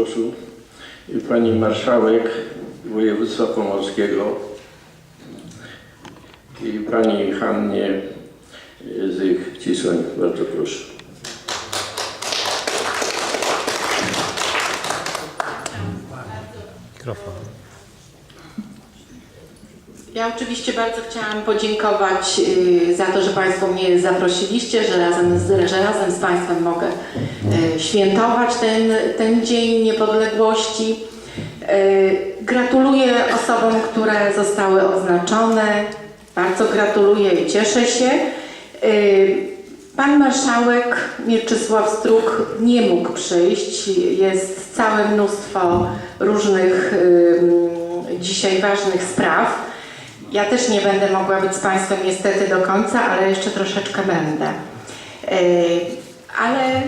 głosu pani marszałek województwa pomorskiego i pani Hannie Zych-Cisoń. Bardzo proszę. Mikrofon. Ja oczywiście bardzo chciałam podziękować y, za to, że Państwo mnie zaprosiliście, że razem z, że razem z Państwem mogę y, świętować ten, ten Dzień Niepodległości. Y, Gratuluję osobom, które zostały odznaczone. Bardzo gratuluję i cieszę się. Pan marszałek Mieczysław Struk nie mógł przyjść. Jest całe mnóstwo różnych dzisiaj ważnych spraw. Ja też nie będę mogła być z Państwem niestety do końca, ale jeszcze troszeczkę będę. Yy, Ale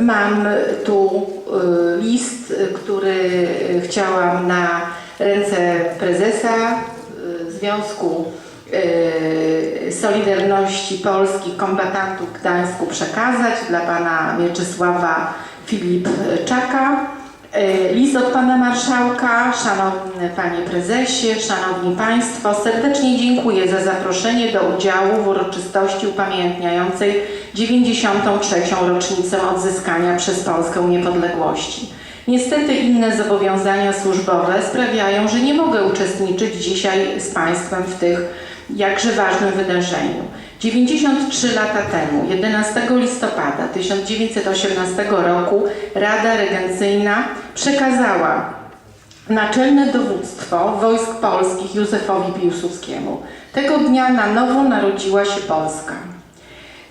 mam tu yy, list, który chciałam na ręce prezesa yy, Związku Solidarności Polski Kombatantów Gdańsku przekazać dla Pana Mieczysława Filipczaka. E, List od Pana Marszałka, Szanowny Panie Prezesie, Szanowni Państwo, serdecznie dziękuję za zaproszenie do udziału w uroczystości upamiętniającej 93. rocznicę odzyskania przez Polskę niepodległości. Niestety inne zobowiązania służbowe sprawiają, że nie mogę uczestniczyć dzisiaj z Państwem w tych jakże ważnym wydarzeniu. 93 lata temu, 11 listopada 1918 roku, Rada Regencyjna przekazała naczelne dowództwo wojsk polskich Józefowi Piłsudskiemu. Tego dnia na nowo narodziła się Polska.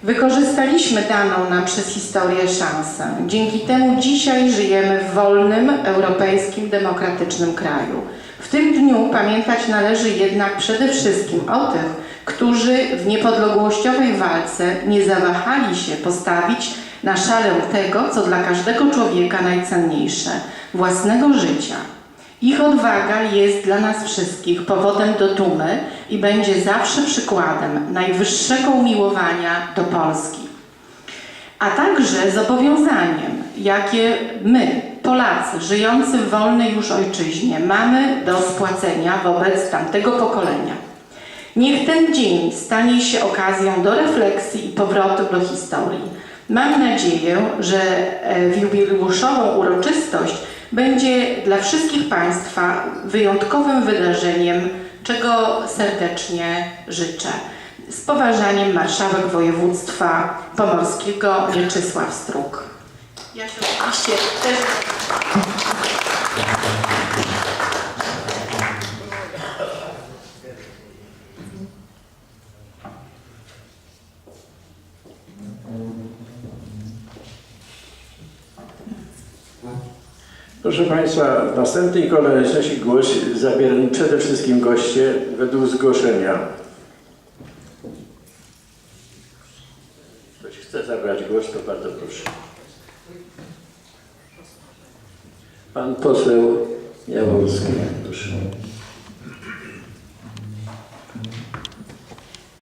Wykorzystaliśmy daną nam przez historię szansę. Dzięki temu dzisiaj żyjemy w wolnym, europejskim, demokratycznym kraju. W tym dniu pamiętać należy jednak przede wszystkim o tych, którzy w niepodległościowej walce nie zawahali się postawić na szalę tego, co dla każdego człowieka najcenniejsze własnego życia. Ich odwaga jest dla nas wszystkich powodem do dumy i będzie zawsze przykładem najwyższego umiłowania do Polski a także zobowiązaniem, jakie my, Polacy, żyjący w wolnej już ojczyźnie, mamy do spłacenia wobec tamtego pokolenia. Niech ten dzień stanie się okazją do refleksji i powrotu do historii. Mam nadzieję, że e, w jubileuszową uroczystość będzie dla wszystkich Państwa wyjątkowym wydarzeniem, czego serdecznie życzę. Z poważaniem marszałek województwa pomorskiego Mieczysław Struk. Ja się oczywiście też Proszę Państwa, w następnej kolejności głos zabierają przede wszystkim goście według zgłoszenia. Ktoś chce zabrać głos, to bardzo proszę. Pan poseł Jaworski, proszę.